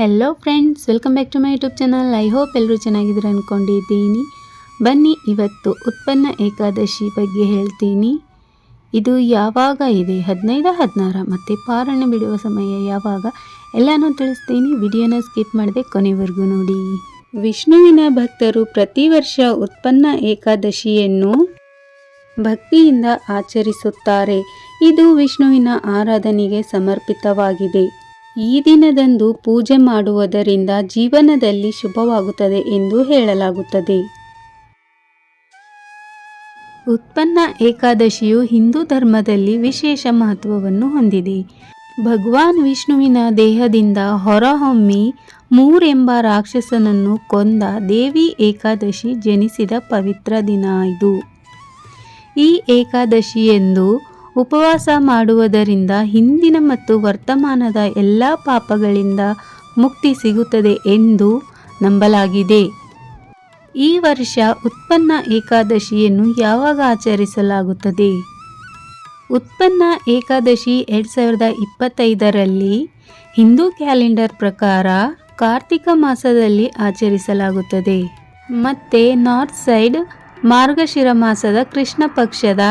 Hello friends welcome back to my YouTube channel I hope ಎಲ್ಲರೂ ಚೆನ್ನಾಗಿದ್ದೀರ ಅಂದ್ಕೊಂಡಿದ್ದೀನಿ ಬನ್ನಿ, ಇವತ್ತು ಉತ್ಪನ್ನ ಏಕಾದಶಿ ಬಗ್ಗೆ ಹೇಳ್ತೀನಿ. ಇದು ಯಾವಾಗ ಇದೆ? ಹದಿನೈದು, ಹದಿನಾರು? ಮತ್ತು ಪಾರಣೆ ಬಿಡುವ ಸಮಯ ಯಾವಾಗ? ಎಲ್ಲನೂ ತಿಳಿಸ್ತೀನಿ. ವಿಡಿಯೋನ ಸ್ಕಿಪ್ ಮಾಡದೆ ಕೊನೆವರೆಗೂ ನೋಡಿ. ವಿಷ್ಣುವಿನ ಭಕ್ತರು ಪ್ರತಿ ವರ್ಷ ಉತ್ಪನ್ನ ಏಕಾದಶಿಯನ್ನು ಭಕ್ತಿಯಿಂದ ಆಚರಿಸುತ್ತಾರೆ. ಇದು ವಿಷ್ಣುವಿನ ಆರಾಧನೆಗೆ ಸಮರ್ಪಿತವಾಗಿದೆ. ಈ ದಿನದಂದು ಪೂಜೆ ಮಾಡುವುದರಿಂದ ಜೀವನದಲ್ಲಿ ಶುಭವಾಗುತ್ತದೆ ಎಂದು ಹೇಳಲಾಗುತ್ತದೆ. ಉತ್ಪನ್ನ ಏಕಾದಶಿಯು ಹಿಂದೂ ಧರ್ಮದಲ್ಲಿ ವಿಶೇಷ ಮಹತ್ವವನ್ನು ಹೊಂದಿದೆ. ಭಗವಾನ್ ವಿಷ್ಣುವಿನ ದೇಹದಿಂದ ಹೊರಹೊಮ್ಮಿ ಮೂರೆಂಬ ರಾಕ್ಷಸನನ್ನು ಕೊಂದ ದೇವಿ ಏಕಾದಶಿ ಜನಿಸಿದ ಪವಿತ್ರ ದಿನ ಇದು. ಈ ಏಕಾದಶಿಯೆಂದು ಉಪವಾಸ ಮಾಡುವುದರಿಂದ ಹಿಂದಿನ ಮತ್ತು ವರ್ತಮಾನದ ಎಲ್ಲ ಪಾಪಗಳಿಂದ ಮುಕ್ತಿ ಸಿಗುತ್ತದೆ ಎಂದು ನಂಬಲಾಗಿದೆ. ಈ ವರ್ಷ ಉತ್ಪನ್ನ ಏಕಾದಶಿಯನ್ನು ಯಾವಾಗ ಆಚರಿಸಲಾಗುತ್ತದೆ? ಉತ್ಪನ್ನ ಏಕಾದಶಿ ಎರಡು ಸಾವಿರದ ಇಪ್ಪತ್ತೈದರಲ್ಲಿ ಹಿಂದೂ ಕ್ಯಾಲೆಂಡರ್ ಪ್ರಕಾರ ಕಾರ್ತಿಕ ಮಾಸದಲ್ಲಿ ಆಚರಿಸಲಾಗುತ್ತದೆ. ಮತ್ತು ನಾರ್ತ್ ಸೈಡ್ ಮಾರ್ಗಶಿರ ಮಾಸದ ಕೃಷ್ಣ ಪಕ್ಷದ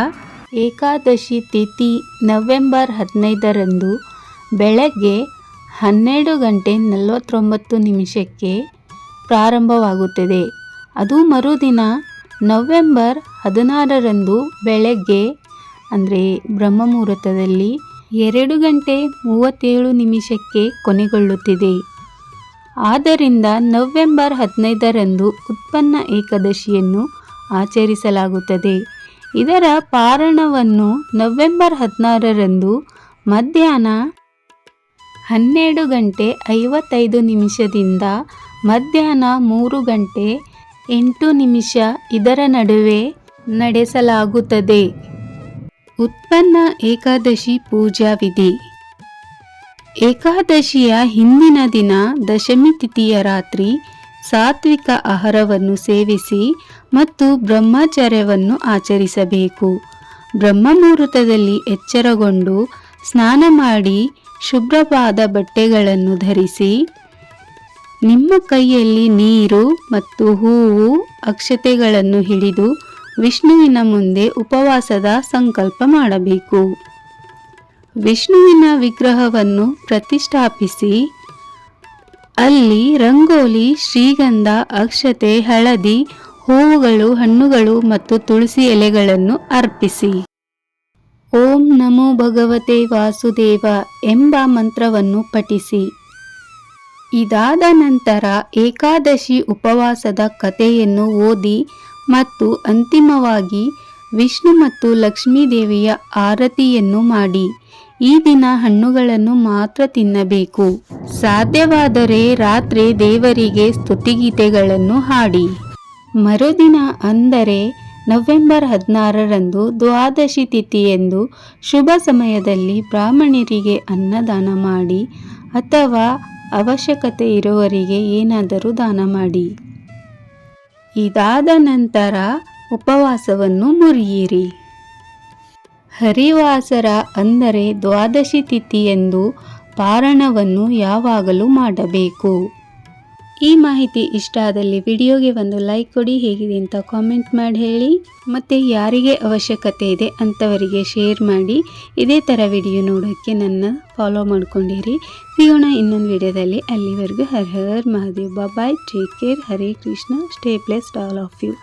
ಏಕಾದಶಿ ತಿಥಿ ನವೆಂಬರ್ ಹದಿನೈದರಂದು ಬೆಳಗ್ಗೆ ಹನ್ನೆರಡು ಗಂಟೆ ನಲವತ್ತೊಂಬತ್ತು ನಿಮಿಷಕ್ಕೆ ಪ್ರಾರಂಭವಾಗುತ್ತದೆ. ಅದು ಮರುದಿನ ನವೆಂಬರ್ ಹದಿನಾರರಂದು ಬೆಳಗ್ಗೆ, ಅಂದರೆ ಬ್ರಹ್ಮಮುಹೂರ್ತದಲ್ಲಿ ಎರಡು ಗಂಟೆ ಮೂವತ್ತೇಳು ನಿಮಿಷಕ್ಕೆ ಕೊನೆಗೊಳ್ಳುತ್ತಿದೆ. ಆದ್ದರಿಂದ ನವೆಂಬರ್ ಹದಿನೈದರಂದು ಉತ್ಪನ್ನ ಏಕಾದಶಿಯನ್ನು ಆಚರಿಸಲಾಗುತ್ತದೆ. ಇದರ ಪಾರಣವನ್ನು ನವೆಂಬರ್ ಹದಿನಾರರಂದು ಮಧ್ಯಾಹ್ನ ಹನ್ನೆರಡು ಗಂಟೆ ಐವತ್ತೈದು ನಿಮಿಷದಿಂದ ಮಧ್ಯಾಹ್ನ ಮೂರು ಗಂಟೆ ಎಂಟು ನಿಮಿಷ ಇದರ ನಡುವೆ ನಡೆಸಲಾಗುತ್ತದೆ. ಉತ್ಪನ್ನ ಏಕಾದಶಿ ಪೂಜಾ ವಿಧಿ. ಏಕಾದಶಿಯ ಹಿಂದಿನ ದಿನ ದಶಮಿ ತಿಥಿಯ ರಾತ್ರಿ ಸಾತ್ವಿಕ ಆಹಾರವನ್ನು ಸೇವಿಸಿ ಮತ್ತು ಬ್ರಹ್ಮಚರ್ಯವನ್ನು ಆಚರಿಸಬೇಕು. ಬ್ರಹ್ಮ ಮುಹೂರ್ತದಲ್ಲಿ ಎಚ್ಚರಗೊಂಡು ಸ್ನಾನ ಮಾಡಿ ಶುಭ್ರವಾದ ಬಟ್ಟೆಗಳನ್ನು ಧರಿಸಿ ನಿಮ್ಮ ಕೈಯಲ್ಲಿ ನೀರು ಮತ್ತು ಹೂವು ಅಕ್ಷತೆಗಳನ್ನು ಹಿಡಿದು ವಿಷ್ಣುವಿನ ಮುಂದೆ ಉಪವಾಸದ ಸಂಕಲ್ಪ ಮಾಡಬೇಕು. ವಿಷ್ಣುವಿನ ವಿಗ್ರಹವನ್ನು ಪ್ರತಿಷ್ಠಾಪಿಸಿ ಅಲ್ಲಿ ರಂಗೋಲಿ, ಶ್ರೀಗಂಧ, ಅಕ್ಷತೆ, ಹಳದಿ, ಹೂವುಗಳು, ಹಣ್ಣುಗಳು ಮತ್ತು ತುಳಸಿ ಎಲೆಗಳನ್ನು ಅರ್ಪಿಸಿ. ಓಂ ನಮೋ ಭಗವತೆ ವಾಸುದೇವ ಎಂಬ ಮಂತ್ರವನ್ನು ಪಠಿಸಿ. ಇದಾದ ನಂತರ ಏಕಾದಶಿ ಉಪವಾಸದ ಕಥೆಯನ್ನು ಓದಿ ಮತ್ತು ಅಂತಿಮವಾಗಿ ವಿಷ್ಣು ಮತ್ತು ಲಕ್ಷ್ಮೀದೇವಿಯ ಆರತಿಯನ್ನು ಮಾಡಿ. ಈ ದಿನ ಹಣ್ಣುಗಳನ್ನು ಮಾತ್ರ ತಿನ್ನಬೇಕು. ಸಾಧ್ಯವಾದರೆ ರಾತ್ರಿ ದೇವರಿಗೆ ಸ್ತುತಿಗೀತೆಗಳನ್ನು ಹಾಡಿ. ಮರುದಿನ ಅಂದರೆ ನವೆಂಬರ್ ಹದಿನಾರರಂದು ದ್ವಾದಶಿ ತಿಥಿಯೆಂದು ಶುಭ ಸಮಯದಲ್ಲಿ ಬ್ರಾಹ್ಮಣರಿಗೆ ಅನ್ನದಾನ ಮಾಡಿ ಅಥವಾ ಅವಶ್ಯಕತೆ ಇರುವವರಿಗೆ ಏನಾದರೂ ದಾನ ಮಾಡಿ. ಇದಾದ ನಂತರ ಉಪವಾಸವನ್ನು ಮುರಿಯಿರಿ. ಹರಿವಾಸರ ಅಂದರೆ ದ್ವಾದಶಿ ತಿಥಿಯೆಂದು ಪಾರಣವನ್ನು ಯಾವಾಗಲೂ ಮಾಡಬೇಕು. ಈ ಮಾಹಿತಿ ಇಷ್ಟ ಆದಲ್ಲಿ ವಿಡಿಯೋಗೆ ಒಂದು ಲೈಕ್ ಕೊಡಿ, ಹೇಗಿದೆ ಅಂತ ಕಾಮೆಂಟ್ ಮಾಡಿ ಹೇಳಿ. ಮತ್ತು ಯಾರಿಗೆ ಅವಶ್ಯಕತೆ ಇದೆ ಅಂಥವರಿಗೆ ಶೇರ್ ಮಾಡಿ. ಇದೇ ಥರ ವಿಡಿಯೋ ನೋಡೋಕ್ಕೆ ನನ್ನ ಫಾಲೋ ಮಾಡ್ಕೊಂಡಿರಿ. ಸಿಗೋಣ ಇನ್ನೊಂದು ವಿಡಿಯೋದಲ್ಲಿ ಅಲ್ಲಿವರೆಗೂ Har Har Mahadev bye take care Hare Krishna stay blessed all of you